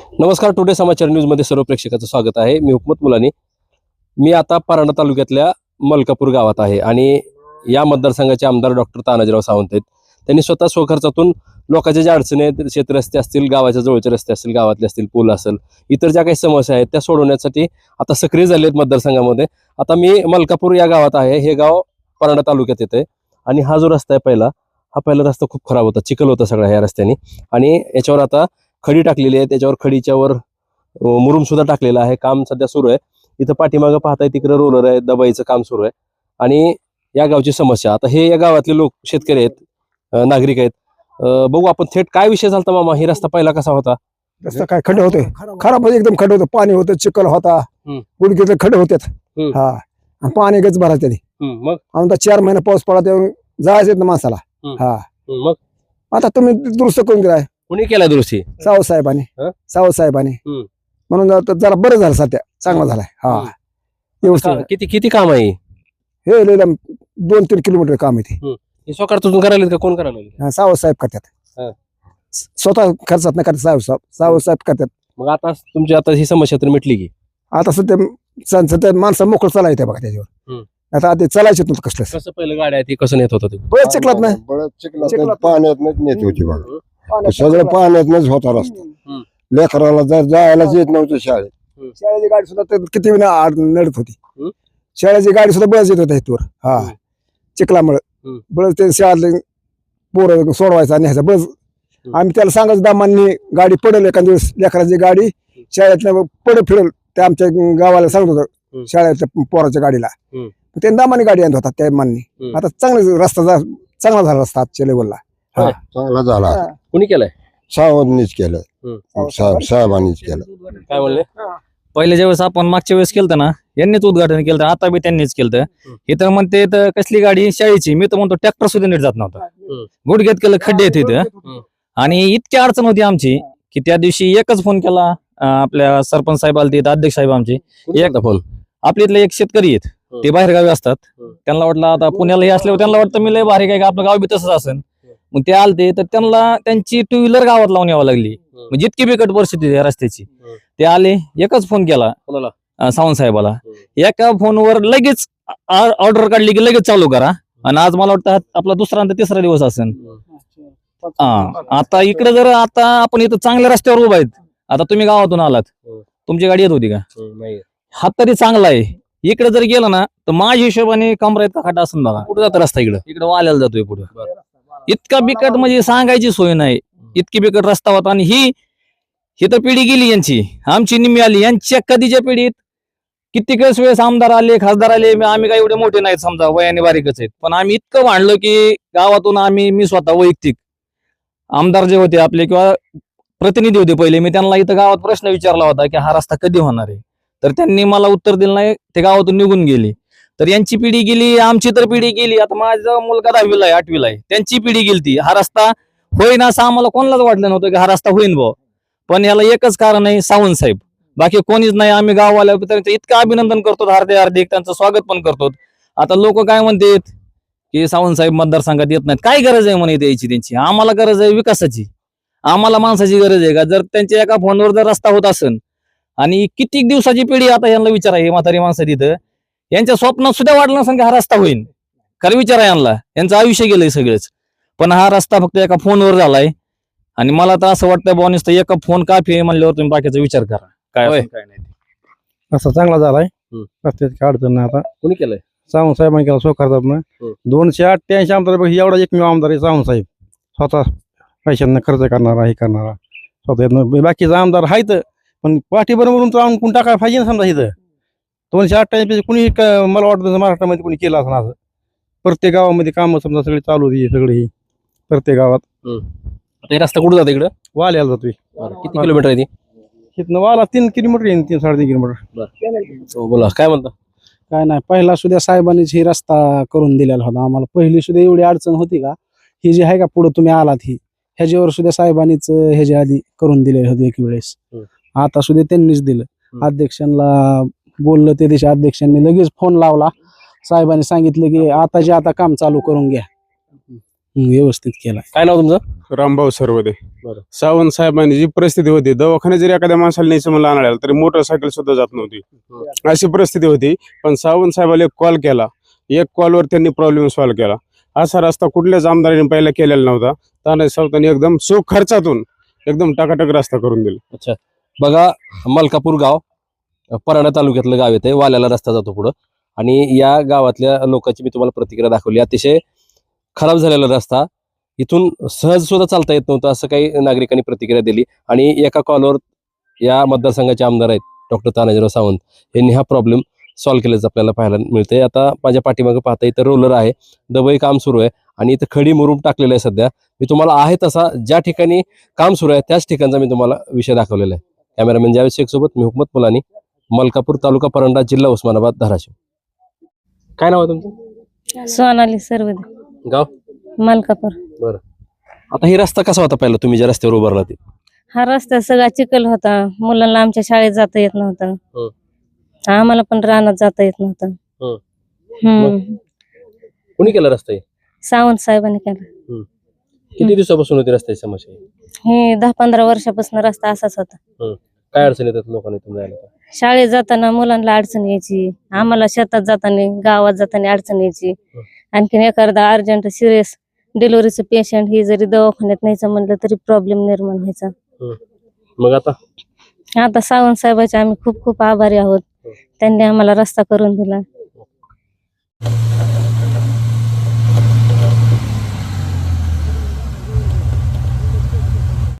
नमस्कार टुडे समाचार न्यूजमध्ये सर्व प्रेक्षकाचं स्वागत आहे. मी हुकमत मुलानी. मी आता परांडा तालुक्यातल्या मलकापूर गावात आहे आणि या मतदारसंघाचे आमदार डॉक्टर तानाजीराव सावंत आहेत. त्यांनी स्वतः स्वखर्चातून लोकांच्या ज्या अडचणी आहेत शेतरस्ते असतील गावाच्या जवळचे रस्ते असतील गावातले असतील पूल असेल इतर ज्या काही समस्या आहेत त्या सोडवण्यासाठी आता सक्रिय झाले आहेत मतदारसंघामध्ये. आता मी मलकापूर या गावात आहे. हे गाव परांडा तालुक्यात येते आणि हा जो रस्ता आहे पहिला हा पहिला रस्ता खूप खराब होता चिखल होता सगळा ह्या रस्त्याने. आणि याच्यावर आता खडी टाकलेली आहे. त्याच्यावर खडीच्यावर मुरुम सुद्धा टाकलेला आहे. काम सध्या सुरू आहे. इथं पाठीमागं पाहताय तिकडे रोलर आहे. दबाईचं काम सुरू आहे. आणि या गावची समस्या. आता हे या गावातले लोक शेतकरी आहेत नागरिक आहेत. बघू आपण थेट काय विषय झाला मामा? ही रस्ता पहिला कसा होता? रस्ता काय खड्डे होते? खराब एकदम खड्डे होते. पाणी होतं चिखल होता. गुडघेतले खड्डे होते हम्म. हा. पाणी गच भरायचं मग? आता चार महिने पाऊस पडला जायचं ना माणसाला. हा. मग? आता तुम्ही दुरुस्त करून दिलाय. कुणी केला दुरुस्ती? सावत साहेबांनी. हं? सावत साहेबांनी. हम्म. म्हणून जरा बरं झालं सध्या. चांगला झालाय. हा. व्यवस्थित का- किती किती काम आहे हे? लय लांब दोन तीन किलोमीटर काम आहे ते. हे स्वकार तुझून करायला का कोण करायला हा, सावत साहेब करतात. हं. स्वतः खर्चात नाही करतात सावत साहेब. सावत साहेब करतात. मग आता तुमची आता ही समस्या तर मिटली की? आता सध्या स- सध्या माणसं मोकळं चालायचं बघा त्याच्यावर. आता ते चालायचे नव्हतं कसलं कसं पहिलं गाड्या ती कसं नेत होतं ते बरं चिखलात नाही बळद चिखलात चिखलात. पाण्यातनच नेत होती बघा. सगळं पाण्यातनच होता रस्ता. लेकराला जर जायलाच येत नव्हतं शाळेत. शाळेची गाडी सुद्धा किती वेळा आड नडत होती. शाळेची गाडी सुद्धा बळच येत होता इथवर. हा. चिखलामुळे. बळच ते शाळेतले पोरं सोडवायचा आणि ह्याचा बळच आम्ही त्याला सांगायचं दामांनी गाडी पडेल एखाद्या दिवस लेकराची गाडी. शाळेतल्या पडे फिरेल ते आमच्या गावाला सांगत. होतं शाळेतल्या पोराच्या गाडीला. ते दामाने गाडी आणत होता त्या माननी. आता चांगला रस्ता चांगला झाला रस्ता आजच्या लेवलला चांगला झाला. कुणी केलाय? सावंतनीच केलं. साहेब साहेबांनीच केलं. काय म्हणले? पहिले ज्यावेळेस आपण मागच्या वेळेस केलं ना यांनीच उद्घाटन केलं आता बी त्यांनीच केलं इथं म्हणते तर कसली गाडी? शाळेची. मी तर म्हणतो ट्रॅक्टर सुद्धा नीट जात नव्हता. गुडघ्यात केलं खड्डे आहेत इथं. आणि इतकी अडचण होती आमची की त्या दिवशी एकच फोन केला आपल्या सरपंच साहेब आलते अध्यक्ष साहेब आमचे. एकदा फोन? आपल्या इथले एक शेतकरी आहेत. हं. ते बाहेर गावी असतात. हं. त्यांना वाटलं आता पुण्याला हे असल्यावर त्यांना वाटतं मी लय भारी काय का आपलं गाव बी तसंच असेल मग ते आलते तर त्यांना त्यांची टू व्हीलर गावात लावून यावं लागली. म्हणजे इतकी बिकट परिस्थिती आहे रस्त्याची. ते आले एकच फोन केला. सावंत साहेबाला. एका फोनवर लगेच ऑर्डर काढली की लगेच चालू करा. आणि आज मला वाटतं आपला दुसरा आणि तिसरा दिवस असेल. हा. आता इकडे जर आता आपण इथं चांगल्या रस्त्यावर उभा आहेत आता तुम्ही गावातून आलात. तुमची गाडी येत होती का? हा तरी चांगला आहे. इकडे जर गेलं ना तर माझ्या हिशोबाने कमरा इतका खाटा असेल बघा कुठं जातं रस्ता इकडं? इकडे वाल्याला जातोय पुढे. इतका बिकट म्हणजे सांगायची सोय नाही. इतकी बिकट रस्ता होता आणि ही ही तर पिढी गेली यांची. आमची निम्मी आली. यांच्या कधीच्या पिढीत कित्येकच वेळेस आमदार आले खासदार आले आम्ही काही एवढे मोठे नाहीत समजा वयाने बारीकच आहेत. पण आम्ही इतकं भांडलो की गावातून आम्ही मी स्वतः वैयक्तिक आमदार जे होते आपले किंवा प्रतिनिधी होते पहिले मी त्यांना इथं गावात प्रश्न विचारला होता की हा रस्ता कधी होणार आहे? तर त्यांनी मला उत्तर दिलं नाही ते गावातून निघून गेले. तर यांची पिढी गेली आमची तर पिढी गेली. आता माझा मुलगा दहावीला आहे आठवीला आहे. त्यांची पिढी गेली ती हा रस्ता होईन असं आम्हाला कोणालाच वाटलं नव्हतं की हा रस्ता होईन भाऊ पण याला एकच कारण आहे सावंत साहेब. बाकी कोणीच नाही. आम्ही गाववाल्या त्यांचं इतकं अभिनंदन करतो हार्दिक हार्दिक. त्यांचं स्वागत पण करतो. आता लोक काय म्हणतात की सावंत साहेब मतदारसंघात येत नाहीत. काय गरज आहे म्हणे यायची त्यांची? आम्हाला गरज आहे विकासाची. आम्हाला माणसाची गरज आहे का? जर त्यांच्या एका फोनवर जर रस्ता होत असेल आणि किती दिवसाची पिढी आता यांना विचार आहे म्हातारी माणसं तिथं यांच्या स्वप्नात सुद्धा वाटलं की हा रस्ता होईल खरं विचारा यांना. यांचं आयुष्य गेलंय सगळंच. पण हा रस्ता फक्त एका फोनवर झालाय. आणि मला तर असं वाटतं बुवा नुसतं एका फोन काफी आहे म्हणल्यावर तुम्ही बाकीचा विचार करा. काय होय. असेल, काय नाही. असा चांगला झालाय. हम्म. रस्त्याची काय अडचण नाही आता. कुणी केलंय? सावंत साहेबांनी केला सो करतात ना. हम्म. दोनशे अठ्ठ्याऐंशी आमदार एवढा एकमेव आमदार आहे सावंत साहेब. स्वतः पैशांना खर्च करणारा हे करणारा. स्वतः बाकीचे आमदार आहेत पण पाठी बरोबरून तर आणून टाकायला पाहिजे ना समजा इथं? दोनशे अठ्ठ्याऐंशी कुणी क- मला वाटतं महाराष्ट्रामध्ये कुणी केलं असं असं. प्रत्येक गावामध्ये कामं समजा सगळी चालू होती सगळी ही प्रत्येक गावात. आता हे रस्ता कुठं जातो इकडं? वाल्याला जातोय. किती किलोमीटर आहे ती? इथनं वाला तीन किलोमीटर येईन तीन साडेतीन किलोमीटर हो, बोला काय म्हणता? काय नाही पहिला सुद्धा साहेबांनीच ही रस्ता करून दिलेला होता. आम्हाला पहिली सुद्धा एवढी अडचण होती का? ही जी आहे का पुढे तुम्ही आलात ही. ह्याच्यावर सुद्धा साहेबांनीच ह्याच्या आधी करून दिलेले होते एक वेळेस. आता सुद्धा त्यांनीच दिलं. अध्यक्षांना बोललं ते दिवशी अध्यक्षांनी लगेच फोन लावला. साहेबांनी सांगितलं की आता जे आता काम चालू करून घ्या. व्यवस्थित केलाय. काय नाव तुमचं? रामभाऊ सर्वदे. बरं. सावंत साहेबांनी जी परिस्थिती होती दवाखान्यात जरी एखाद्या माणसाला न्यायचं म्हणलं आणायला तरी मोटरसायकल सुद्धा जात नव्हती. अशी परिस्थिती होती पण सावंत साहेबाला एक कॉल केला. एक कॉलवर त्यांनी प्रॉब्लेम सॉल्व्ह केला. असा रस्ता कुठल्याच आमदारांनी पहिला केलेला नव्हता. तानाजी सावंतांनी एकदम सो खर्चातून एकदम टाकाटक रस्ता करून दिला. बघा मलकापूर गाव परांडा तालुक्यातलं गाव येतं वाल्याला रस्ता जातो पुढं. आणि या गावातल्या लोकांची मी तुम्हाला प्रतिक्रिया दाखवली. अतिशय खराब झालेला रस्ता. इथून सहज सुद्धा चालता येत नव्हतं असं काही नागरिकांनी प्रतिक्रिया दिली. आणि एका कॉलवर या मतदारसंघाचे आमदार आहेत डॉक्टर तानाजीराव सावंत. यांनी हा प्रॉब्लेम सॉल्व्ह केल्याचं आपल्याला पाहायला मिळतंय. आता माझ्या पाठीमागे पाहता इथं रोलर आहे. दबई काम सुरू आहे. आणि इथं खडी मुरूम टाकलेलं आहे सध्या. मी तुम्हाला आहे तसा ज्या ठिकाणी काम सुरू आहे त्याच ठिकाणचा मी तुम्हाला विषय दाखवलेला आहे. कॅमेरामॅन जावेद शेख सोबत मी हुकमत मुलानी मलकापूर तालुका परंडा जिल्हा उस्मानाबाद धाराशिव. काय नाव आहे तुमचं? सोनाली सर्वदे. गाव? मलकापूर. आता ही रस्ता कसा होता पहिला? तुम्ही ज्या रस्त्यावर उभारला ते. हा रस्ता सगळा चिखल होता. मुलांना आमच्या शाळेत जाता येत नव्हतं. हो. आम्हाला पण रानात जाता येत नव्हतं. हो. हम्म कोणी केला रस्ता हे? सावंत साहेबांनी केला. किती दिवसापासून होती रस्त्याची समस्या हे? दहा पंधरा वर्षापासून रस्ता असाच होता. काय अडचण येतात लोकांना जायला? शाळेत जाताना मुलांना अडचण यायची आम्हाला शेतात जाताना गावात जाताना अडचण यायची. आणखीन एखादा अर्जंट सिरियस डिलिव्हरीचं पेशंट ही जरी दवाखान्यात न्यायचं म्हणलं तरी प्रॉब्लेम निर्माण व्हायचा. मग आता? आता सावंत साहेबाचे आम्ही खूप खूप आभारी आहोत. त्यांनी आम्हाला रस्ता करून दिला.